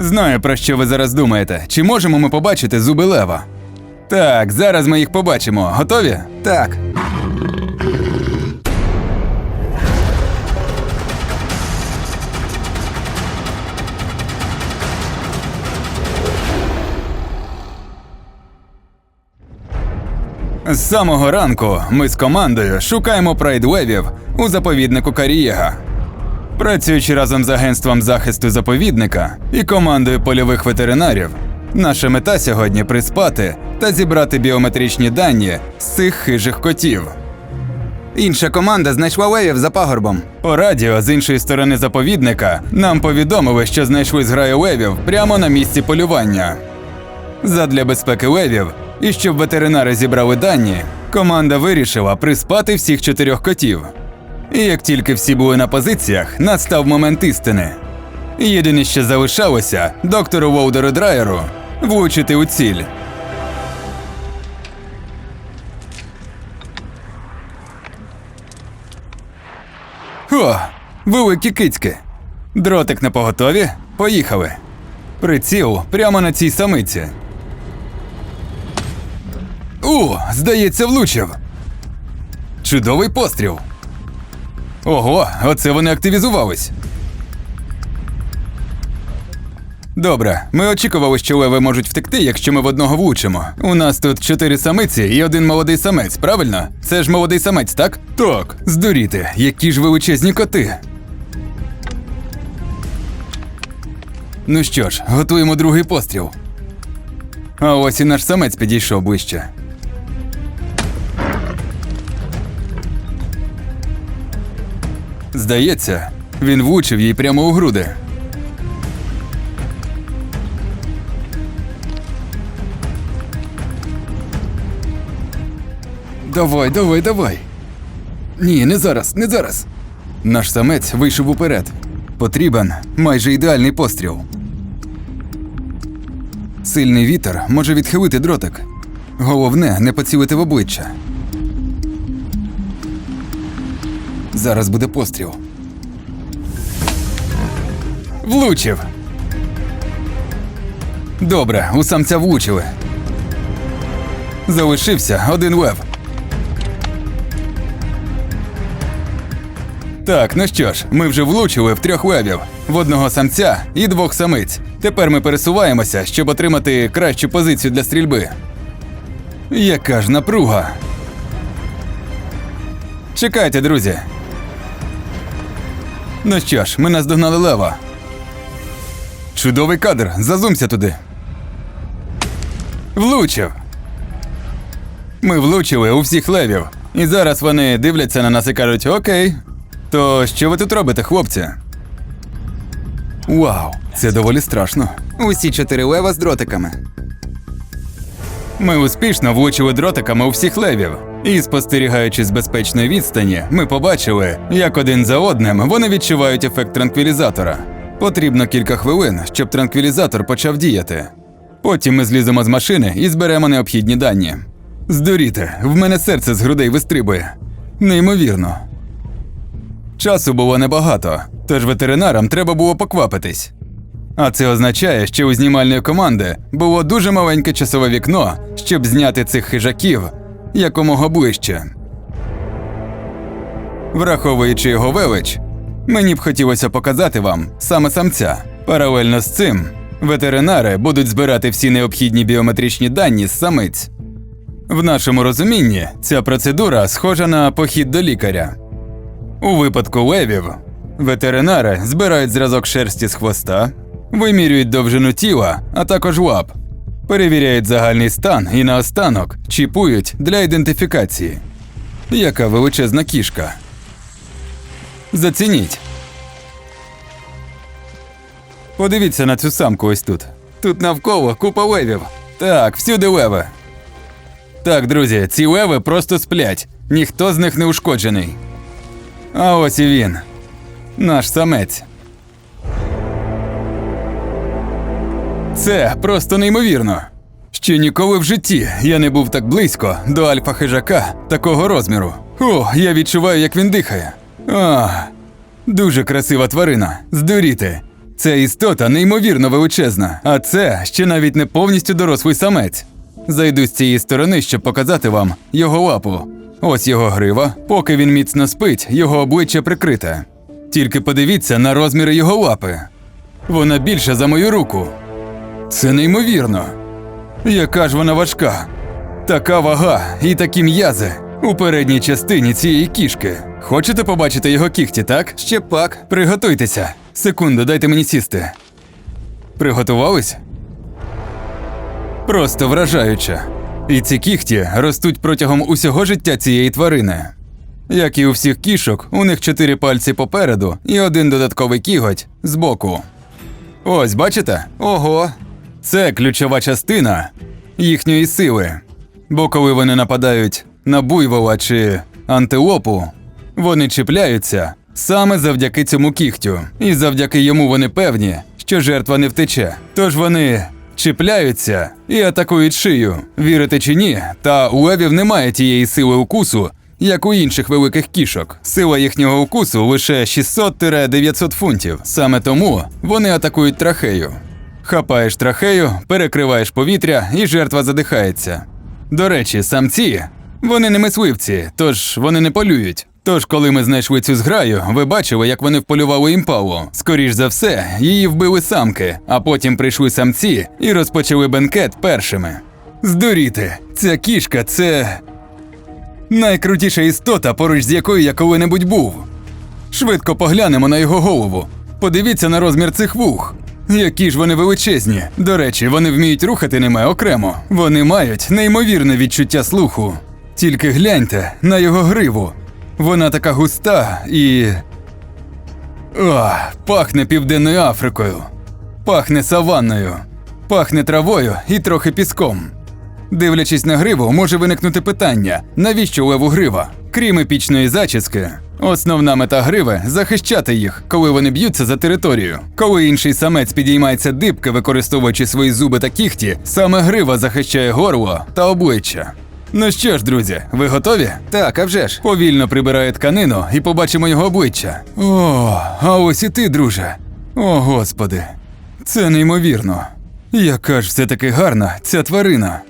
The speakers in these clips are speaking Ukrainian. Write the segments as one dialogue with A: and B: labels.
A: Знаю, про що ви зараз думаєте. Чи можемо ми побачити зуби лева? Так, зараз ми їх побачимо. Готові?
B: Так.
A: З самого ранку ми з командою шукаємо прайдвевів у заповіднику Карієга. Працюючи разом з агентством захисту заповідника і командою польових ветеринарів, наша мета сьогодні приспати та зібрати біометричні дані з цих хижих котів.
B: Інша команда знайшла левів за пагорбом.
A: По радіо з іншої сторони заповідника нам повідомили, що знайшли зграю левів прямо на місці полювання. Задля безпеки левів і щоб ветеринари зібрали дані, команда вирішила приспати всіх чотирьох котів. І як тільки всі були на позиціях, настав момент істини. Єдине, що залишалося доктору Волдеру Драйеру влучити у ціль. О, великі кицьки. Дротик на поготові. Поїхали. Приціл прямо на цій самиці. О, здається, влучив. Чудовий постріл. Ого, оце вони активізувались. Добре, ми очікували, що леви можуть втекти, якщо ми в одного влучимо. У нас тут чотири самиці і один молодий самець, правильно? Це ж молодий самець, так? Так, здуріти, які ж величезні коти. Ну що ж, готуємо другий постріл. А ось і наш самець підійшов ближче. Здається, він влучив їй прямо у груди. Давай, давай, давай. Ні, не зараз, не зараз. Наш самець вийшов уперед. Потрібен майже ідеальний постріл. Сильний вітер може відхилити дротик. Головне не поцілити в обличчя. Зараз буде постріл. Влучив. Добре, у самця влучили. Залишився один лев. Так, ну що ж, ми вже влучили в трьох левів, в одного самця і двох самиць. Тепер ми пересуваємося, щоб отримати кращу позицію для стрільби. Яка ж напруга. Чекайте, друзі. Ну що ж, ми наздогнали лева. Чудовий кадр, зазумся туди. Влучив. Ми влучили у всіх левів. І зараз вони дивляться на нас і кажуть: Окей. То що ви тут робите, хлопці? Вау, це доволі страшно.
B: Усі чотири лева з дротиками.
A: Ми успішно влучили дротиками у всіх левів. І спостерігаючи з безпечної відстані, ми побачили, як один за одним вони відчувають ефект транквілізатора. Потрібно кілька хвилин, щоб транквілізатор почав діяти. Потім ми зліземо з машини і зберемо необхідні дані. Здуріте, в мене серце з грудей вистрибує. Неймовірно. Часу було небагато, тож ветеринарам треба було поквапитись. А це означає, що у знімальної команди було дуже маленьке часове вікно, щоб зняти цих хижаків якомога ближче. Враховуючи його велич, мені б хотілося показати вам саме самця. Паралельно з цим, ветеринари будуть збирати всі необхідні біометричні дані з самиць. В нашому розумінні ця процедура схожа на похід до лікаря. У випадку левів ветеринари збирають зразок шерсті з хвоста, вимірюють довжину тіла, а також лап, перевіряють загальний стан і наостанок чіпують для ідентифікації. Яка величезна кішка. Зацініть. Подивіться на цю самку ось тут. Тут навколо купа левів. Так, всюди леви. Так, друзі, ці леви просто сплять. Ніхто з них не ушкоджений. А ось і він. Наш самець. Це просто неймовірно. Ще ніколи в житті я не був так близько до альфа хижака такого розміру. О, я відчуваю, як він дихає. А, дуже красива тварина. Здуріти. Це істота неймовірно величезна, а це ще навіть не повністю дорослий самець. Зайду з цієї сторони, щоб показати вам його лапу. Ось його грива. Поки він міцно спить, його обличчя прикрите. Тільки подивіться на розміри його лапи. Вона більша за мою руку. Це неймовірно. Яка ж вона важка. Така вага і такі м'язи у передній частині цієї кішки. Хочете побачити його кіхті, так?
B: Ще пак.
A: Приготуйтеся. Секунду, дайте мені сісти. Приготувались? Просто вражаюче. І ці кіхті ростуть протягом усього життя цієї тварини. Як і у всіх кішок, у них чотири пальці попереду і один додатковий кіготь збоку. Ось, бачите?
B: Ого.
A: Це ключова частина їхньої сили. Бо коли вони нападають на буйвола чи антилопу, вони чіпляються саме завдяки цьому кігтю. І завдяки йому вони певні, що жертва не втече. Тож вони чіпляються і атакують шию. Вірите чи ні, та у левів немає тієї сили укусу, як у інших великих кішок. Сила їхнього укусу лише 600-900 фунтів. Саме тому вони атакують трахею. Хапаєш трахею, перекриваєш повітря, і жертва задихається. До речі, самці вони не мисливці, тож вони не полюють. Тож, коли ми знайшли цю зграю, ви бачили, як вони вполювали імпалу. Скоріш за все, її вбили самки, а потім прийшли самці і розпочали бенкет першими. Здуріти, ця кішка це найкрутіша істота, поруч з якою я коли-небудь був. Швидко поглянемо на його голову. Подивіться на розмір цих вух. Які ж вони величезні. До речі, вони вміють рухати ними окремо. Вони мають неймовірне відчуття слуху. Тільки гляньте на його гриву. Вона така густа і. О, пахне Південною Африкою. Пахне саванною. Пахне травою і трохи піском. Дивлячись на гриву, може виникнути питання: навіщо леву грива? Крім епічної зачіски, основна мета гриви захищати їх, коли вони б'ються за територію. Коли інший самець підіймається дибки, використовуючи свої зуби та кіхті, саме грива захищає горло та обличчя. Ну що ж, друзі, ви готові?
B: Так, а вже ж.
A: Повільно прибирає тканину і побачимо його обличчя. О, а ось і ти, друже. О, господи, це неймовірно. Яка ж все-таки гарна ця тварина.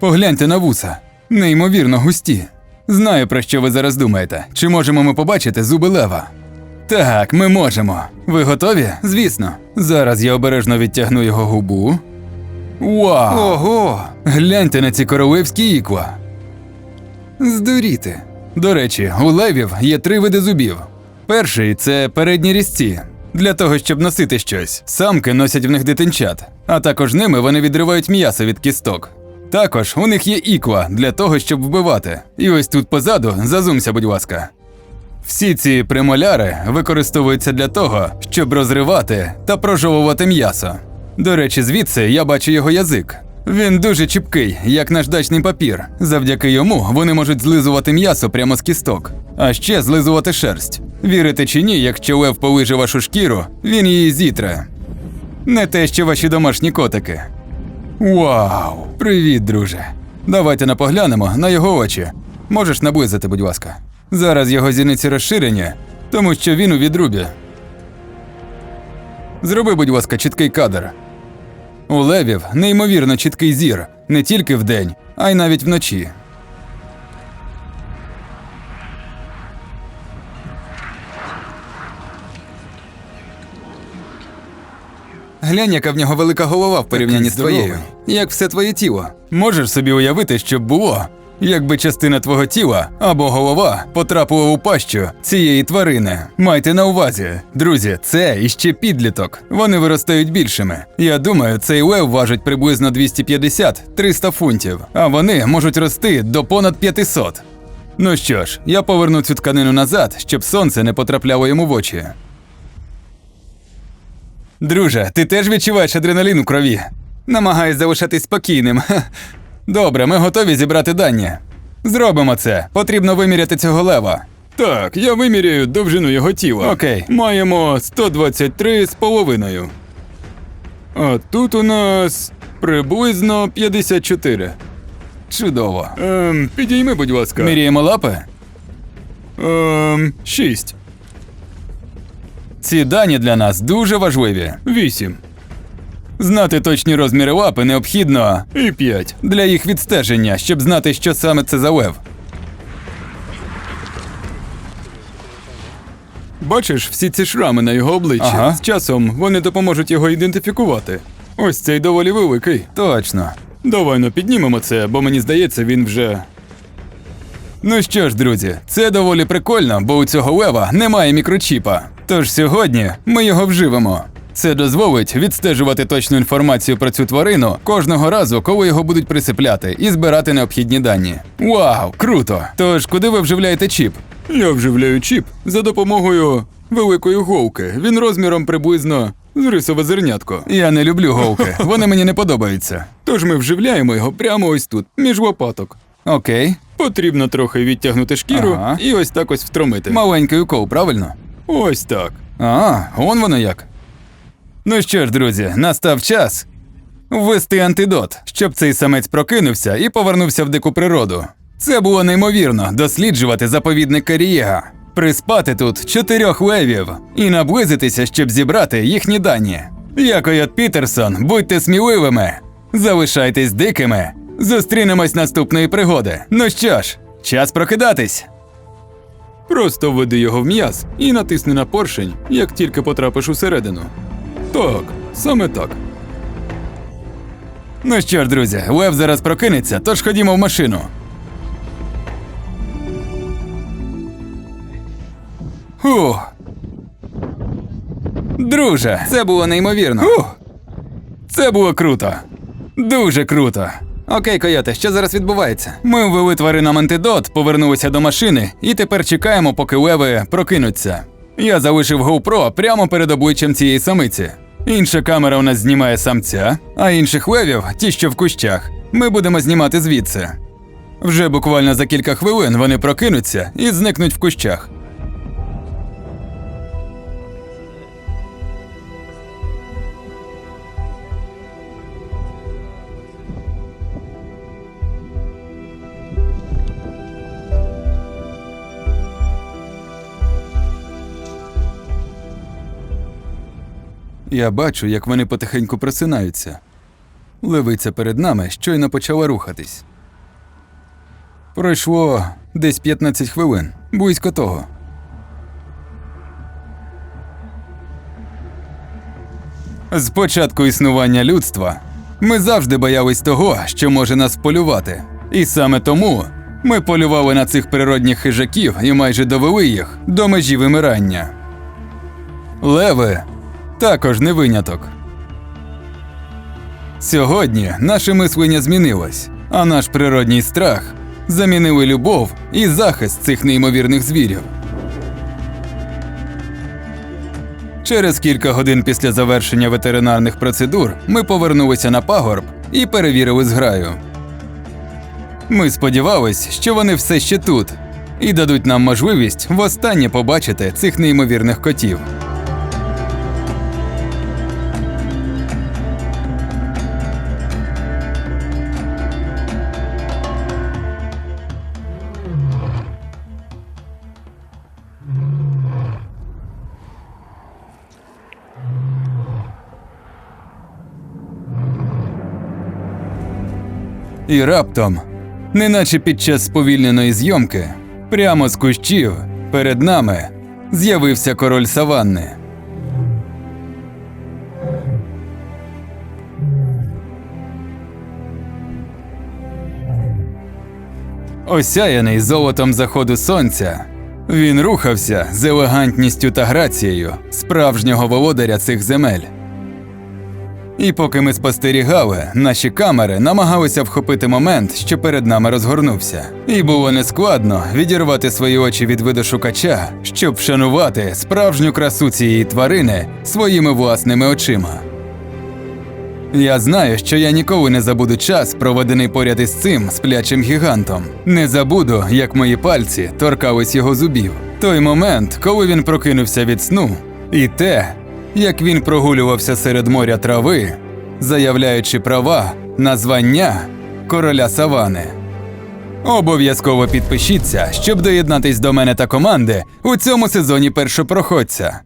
A: Погляньте на вуса, неймовірно густі. Знаю, про що ви зараз думаєте. Чи можемо ми побачити зуби лева? Так, ми можемо. Ви готові?
B: Звісно.
A: Зараз я обережно відтягну його губу. Вау!
B: Ого.
A: Гляньте на ці королевські ікла.
B: Здуріти.
A: До речі, у левів є три види зубів. Перший це передні різці. Для того, щоб носити щось, самки носять в них дитинчат, а також ними вони відривають м'ясо від кісток. Також у них є ікла для того, щоб вбивати. І ось тут позаду зазумся, будь ласка. Всі ці премоляри використовуються для того, щоб розривати та прожовувати м'ясо. До речі, звідси я бачу його язик. Він дуже чіпкий, як наждачний папір. Завдяки йому вони можуть злизувати м'ясо прямо з кісток, а ще злизувати шерсть. Вірите чи ні, якщо лев полиже вашу шкіру, він її зітре. Не те, що ваші домашні котики. Вау! Привіт, друже. Давайте не поглянемо на його очі. Можеш наблизити, будь ласка. Зараз його зіниці розширені, тому що він у відрубі. Зроби, будь ласка, чіткий кадр. У левів неймовірно чіткий зір не тільки вдень, а й навіть вночі.
B: Глянь, яка в нього велика голова в порівнянні з твоєю. Як все твоє тіло.
A: Можеш собі уявити, що б було, якби частина твого тіла або голова потрапила у пащу цієї тварини. Майте на увазі, друзі, це іще підліток. Вони виростають більшими. Я думаю, цей лев важить приблизно 250-300 фунтів, а вони можуть рости до понад 500. Ну що ж, я поверну цю тканину назад, щоб сонце не потрапляло йому в очі. Друже, ти теж відчуваєш адреналін у крові?
B: Намагаюсь залишатись спокійним.
A: Добре, ми готові зібрати дані. Зробимо це. Потрібно виміряти цього лева. Так, я виміряю довжину його тіла. Окей. Маємо 123 з половиною. А тут у нас приблизно 54. Чудово. Ем, підійми, будь ласка. Міряємо лапи? Ем, 6. Ці дані для нас дуже важливі. Вісім. Знати точні розміри лапи необхідно і п'ять для їх відстеження, щоб знати, що саме це за лев. Бачиш всі ці шрами на його обличчі.
B: Ага.
A: З часом вони допоможуть його ідентифікувати. Ось цей доволі великий.
B: Точно.
A: Давай ну піднімемо це, бо мені здається, він вже. Ну що ж, друзі, це доволі прикольно, бо у цього лева немає мікрочіпа. Тож сьогодні ми його вживемо. Це дозволить відстежувати точну інформацію про цю тварину кожного разу, коли його будуть присипляти, і збирати необхідні дані. Вау, круто! Тож, куди ви вживляєте чіп? Я вживляю чіп за допомогою великої голки. Він розміром приблизно з рисове зернятко. Я не люблю голки, вони мені не подобаються. Тож ми вживляємо його прямо ось тут, між лопаток.
B: Окей.
A: Потрібно трохи відтягнути шкіру
B: Ага.
A: і ось так ось втромити.
B: Маленький укол, правильно?
A: Ось так.
B: А, он воно як.
A: Ну що ж, друзі, настав час ввести антидот, щоб цей самець прокинувся і повернувся в дику природу. Це було неймовірно досліджувати заповідник Карієга, приспати тут чотирьох левів і наблизитися, щоб зібрати їхні дані. Я Койот Пітерсон, будьте сміливими, залишайтесь дикими. Зустрінемось наступної пригоди. Ну що ж, час прокидатись. Просто введи його в м'яз і натисни на поршень, як тільки потрапиш усередину. Так, саме так. Ну що ж, друзі, Лев зараз прокинеться, тож ходімо в машину. Фух. Друже,
B: Це було неймовірно.
A: Фух. Це було круто. Дуже круто.
B: Окей, койоте, що зараз відбувається?
A: Ми ввели тваринам антидот, повернулися до машини і тепер чекаємо, поки леви прокинуться. Я залишив GoPro прямо перед обличчям цієї самиці. Інша камера у нас знімає самця, а інших левів, ті, що в кущах, ми будемо знімати звідси. Вже буквально за кілька хвилин вони прокинуться і зникнуть в кущах. Я бачу, як вони потихеньку просинаються. Левиця перед нами щойно почала рухатись. Пройшло десь 15 хвилин, близько того. З початку існування людства ми завжди боялись того, що може нас полювати. І саме тому ми полювали на цих природних хижаків і майже довели їх до межі вимирання. Леви також не виняток. Сьогодні наше мислення змінилось, а наш природній страх замінили любов і захист цих неймовірних звірів. Через кілька годин після завершення ветеринарних процедур ми повернулися на пагорб і перевірили зграю. Ми сподівались, що вони все ще тут і дадуть нам можливість востаннє побачити цих неймовірних котів. І раптом, неначе під час сповільненої зйомки, прямо з кущів перед нами з'явився король саванни. Осяяний золотом заходу сонця, він рухався з елегантністю та грацією справжнього володаря цих земель. І поки ми спостерігали, наші камери намагалися вхопити момент, що перед нами розгорнувся. І було нескладно відірвати свої очі від видошукача, щоб вшанувати справжню красу цієї тварини своїми власними очима. Я знаю, що я ніколи не забуду час, проведений поряд із цим сплячим гігантом. Не забуду, як мої пальці торкались його зубів. Той момент, коли він прокинувся від сну, і те, як він прогулювався серед моря трави, заявляючи права на звання короля савани. Обов'язково підпишіться, щоб доєднатись до мене та команди у цьому сезоні першопроходця.